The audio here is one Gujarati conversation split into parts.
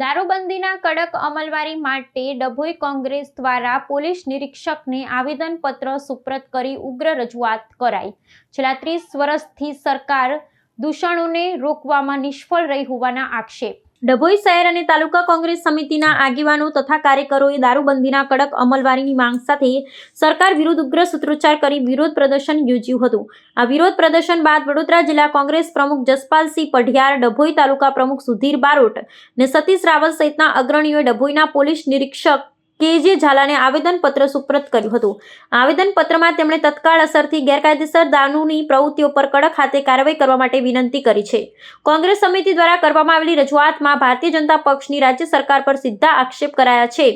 દારૂબંધીના કડક અમલવારી માટે ડભોઈ કોંગ્રેસ દ્વારા પોલીસ નિરીક્ષકને આવેદનપત્ર સુપ્રત કરી ઉગ્ર રજૂઆત કરાઈ. છેલ્લા ત્રીસ વર્ષથી સરકાર દૂષણોને રોકવામાં નિષ્ફળ રહી હોવાના આક્ષેપ. ડભોઈ શહેર અને તાલુકા કોંગ્રેસ સમિતિના આગેવાનો તથા કાર્યકરોએ દારૂબંધીના કડક અમલવારીની માંગ સાથે સરકાર વિરુદ્ધ ઉગ્ર સૂત્રોચ્ચાર કરી વિરોધ પ્રદર્શન યોજ્યું હતું. આ વિરોધ પ્રદર્શન બાદ વડોદરા જિલ્લા કોંગ્રેસ પ્રમુખ જસપાલસિંહ પઢિયાર, ડભોઈ તાલુકા પ્રમુખ સુધીર બારોટ ને સતીશ રાવલ સહિતના અગ્રણીઓએ ડભોઈના પોલીસ નિરીક્ષક કે જે ઝાલાને આવેદનપત્ર સુપ્રત કર્યું હતું. આવેદનપત્રમાં તેમણે તત્કાળ અસરથી ગેરકાયદેસર દારૂની પ્રવૃત્તિઓ પર કડક હાથે કાર્યવાહી કરવા માટે વિનંતી કરી છે. કોંગ્રેસ સમિતિ દ્વારા કરવામાં આવેલી રજૂઆતમાં ભારતીય જનતા પક્ષની રાજ્ય સરકાર પર સીધા આક્ષેપ કરાયા છે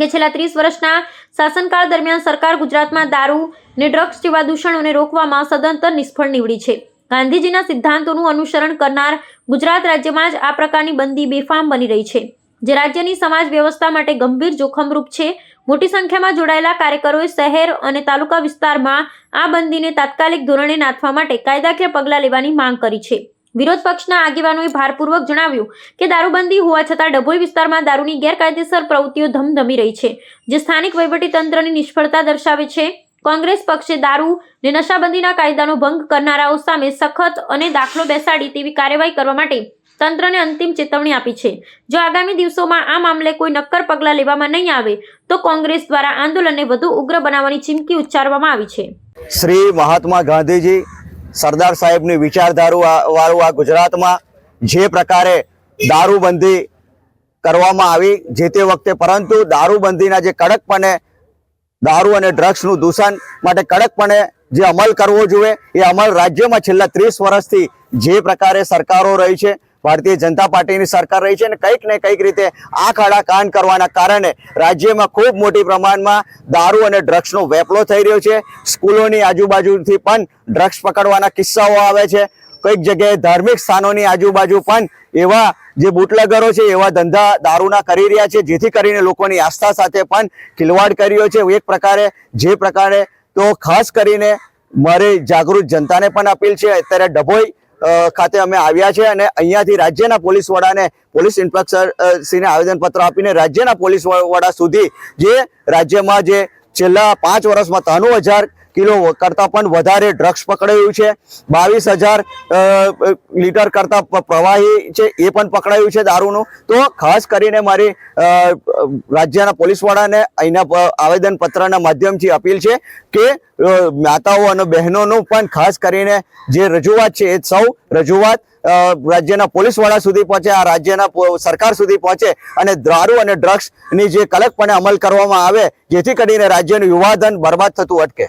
કે છેલ્લા ત્રીસ વર્ષના શાસનકાળ દરમિયાન સરકાર ગુજરાતમાં દારૂ ને ડ્રગ્સ જેવા દૂષણોને રોકવામાં સદંતર નિષ્ફળ નીવડી છે. ગાંધીજીના સિદ્ધાંતોનું અનુસરણ કરનાર ગુજરાત રાજ્યમાં જ આ પ્રકારની બંદી બેફામ બની રહી છે. જે રાજ્યની સમાજ વ્યવસ્થા માટે ગંભીર જોખમરૂપ છે. મોટી સંખ્યામાં જોડાયેલા કાર્યકરોએ શહેર અને તાલુકા વિસ્તારમાં આ બંદીને તાત્કાલિક ધોરણે નાથવા માટે કાયદાકીય પગલાં લેવાની માંગ કરી છે. વિરોધ પક્ષના આગેવાનોએ ભારપૂર્વક જણાવ્યું કે દારૂબંધી હોવા છતાં ડભોઈ વિસ્તારમાં દારૂની ગેરકાયદેસર પ્રવૃત્તિઓ ધમધમી રહી છે, જે સ્થાનિક વહીવટીતંત્રની નિષ્ફળતા દર્શાવે છે. કોંગ્રેસ પક્ષે દારૂ ને નશાબંધીના કાયદાનો ભંગ કરનારાઓ સામે સખત અને દાખલો બેસાડી તેવી કાર્યવાહી કરવા માટે તંત્રને અંતિમ ચેતવણી આપી છે. જો આગામી દિવસોમાં આ મામલે કોઈ નક્કર પગલાં લેવામાં નહીં આવે, તો કોંગ્રેસ દ્વારા આંદોલનને વધુ ઉગ્ર બનાવવાની ચીમકી ઉચ્ચારવામાં આવી છે. શ્રી મહાત્મા ગાંધીજી સરદાર સાહેબની વિચારધારું વાળું આ ગુજરાતમાં જે પ્રકારે દારૂબંધી કરવામાં આવી જે તે વખતે, પરંતુ દારૂબંધીના જે કડકપણે દારૂ અને ડ્રગ્સનું દૂષણ માટે કડકપણે જે અમલ કરવો જોઈએ, એ અમલ રાજ્યમાં છેલ્લા ત્રીસ વર્ષથી જે પ્રકારે સરકારો રહી છે ભારતીય જનતા પાર્ટીની સરકાર રહી છે અને કંઈક ને કંઈક રીતે આંખ આડા કાન કરવાના કારણે રાજ્યમાં ખૂબ મોટી પ્રમાણમાં દારૂ અને ડ્રગ્સનો વેપલો થઈ રહ્યો છે. સ્કૂલોની આજુબાજુથી પણ ડ્રગ્સ પકડવાના કિસ્સાઓ આવે છે. કંઈક જગ્યાએ ધાર્મિક સ્થાનોની આજુબાજુ પણ એવા જે બુટલગરો છે, એવા ધંધા દારૂના કરી રહ્યા છે, જેથી કરીને લોકોની આસ્થા સાથે પણ ખિલવાડ કર્યો છે. એક પ્રકારે, જે પ્રકારે તો ખાસ કરીને મારી જાગૃત જનતાને પણ અપીલ છે. અત્યારે ડભોઈ ખાતે અમે આવ્યા છે અને અહીંયાથી રાજ્યના પોલીસ વડાને, પોલીસ ઇન્સ્પેક્ટર સીને આવેદનપત્ર આપીને રાજ્યના પોલીસ વડા સુધી જે રાજ્યમાં જે છેલ્લા પાંચ વર્ષમાં ત્રાણું હજાર કિલો કરતાં પણ વધારે ડ્રગ્સ પકડાયું છે. બાવીસ હજાર લીટર કરતાં પ્રવાહી છે, એ પણ પકડાયું છે દારૂનું. તો ખાસ કરીને મારી રાજ્યના પોલીસવાળાને અહીંના આવેદનપત્રના માધ્યમથી અપીલ છે કે માતાઓ અને બહેનોનું પણ ખાસ કરીને જે રજૂઆત છે એ સૌ રજૂઆત રાજ્યના પોલીસ વડા સુધી પહોંચે, આ રાજ્યના સરકાર સુધી પહોંચે અને દારૂ અને ડ્રગ્સની જે કડકપણે અમલ કરવામાં આવે, જેથી કરીને રાજ્યનું યુવાધન બરબાદ થતું અટકે.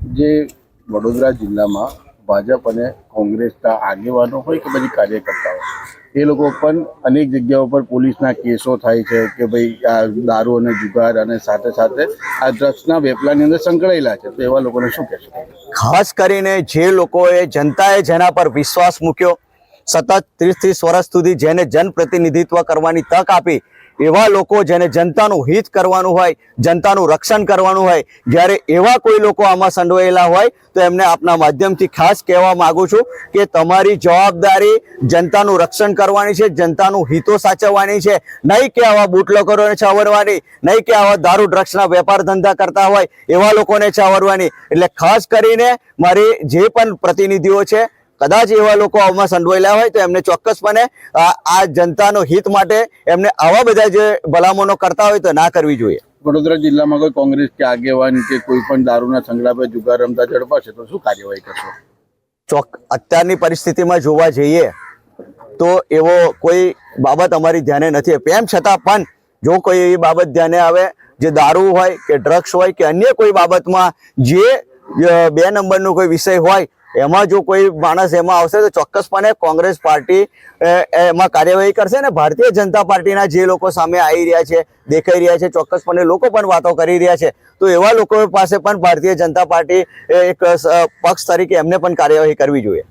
જે વડોદરા જિલ્લામાં ભાજપ અને કોંગ્રેસના આગેવાનો હોય કે પછી કાર્યકર્તાઓ એ લોકો પણ અનેક જગ્યાઓ પર પોલીસના કેસો થાય છે કે ભાઈ આ દારૂ અને જુગાર અને સાથે સાથે આ ડ્રગ્સના વેપલાની અંદર સંકળાયેલા છે. તો એવા લોકોને શું કહેશો? ખાસ કરીને જે લોકોએ જનતાએ જેના પર વિશ્વાસ મૂક્યો, સતત ત્રીસ ત્રીસ વર્ષ સુધી જેને જનપ્રતિનિધિત્વ કરવાની તક આપી એવા લોકો જેને જનતાનું હિત કરવાનું હોય, જનતાનું રક્ષણ કરવાનું હોય, જ્યારે એવા કોઈ લોકો આમાં સંડોયેલા હોય, તો એમને આપના માધ્યમથી ખાસ કહેવા માગું છું કે તમારી જવાબદારી જનતાનું રક્ષણ કરવાની છે, જનતાનું હિતો સાચવવાની છે. નહીં કે આવા બુટલેગરોને છાવરવાની, નહીં કે આવા દારૂ ડ્રગ્સના વેપાર ધંધા કરતા હોય, એવા લોકોને છાવરવાની. એટલે ખાસ કરીને મારી જે પણ પ્રતિનિધિઓ છે કદાચ એવા લોકો આમાં સંડોવાયેલા હોય તો એમને ચોક્કસપણે આ જનતાનો હિત માટે એમને આવા બધા જે ભલામણો કરતા હોય તો ના કરવી જોઈએ. વડોદરા જિલ્લામાં કોઈ કોંગ્રેસ કે આગેવાન કે કોઈ પણ દારૂના સંગ્રહ પર જુગાર રમતા ઝડપાશે તો શું કાર્યવાહી કરશો? ચોક અત્યારની પરિસ્થિતિમાં જોવા જઈએ તો એવો કોઈ બાબત અમારી ધ્યાને નથી. તેમ છતાં પણ જો કોઈ એવી બાબત ધ્યાને આવે જે દારૂ હોય કે ડ્રગ્સ હોય કે અન્ય કોઈ બાબતમાં જે બે નંબરનો કોઈ વિષય હોય એમાં જો કોઈ માણસ એમાં આવશે તો ચોક્કસપણે કોંગ્રેસ પાર્ટી એમાં કાર્યવાહી કરશે ને ભારતીય જનતા પાર્ટીના જે લોકો સામે આવી રહ્યા છે, દેખાઈ રહ્યા છે, ચોક્કસપણે લોકો પણ વાતો કરી રહ્યા છે. તો એવા લોકો પાસે પણ ભારતીય જનતા પાર્ટી એક પક્ષ તરીકે એમને પણ કાર્યવાહી કરવી જોઈએ.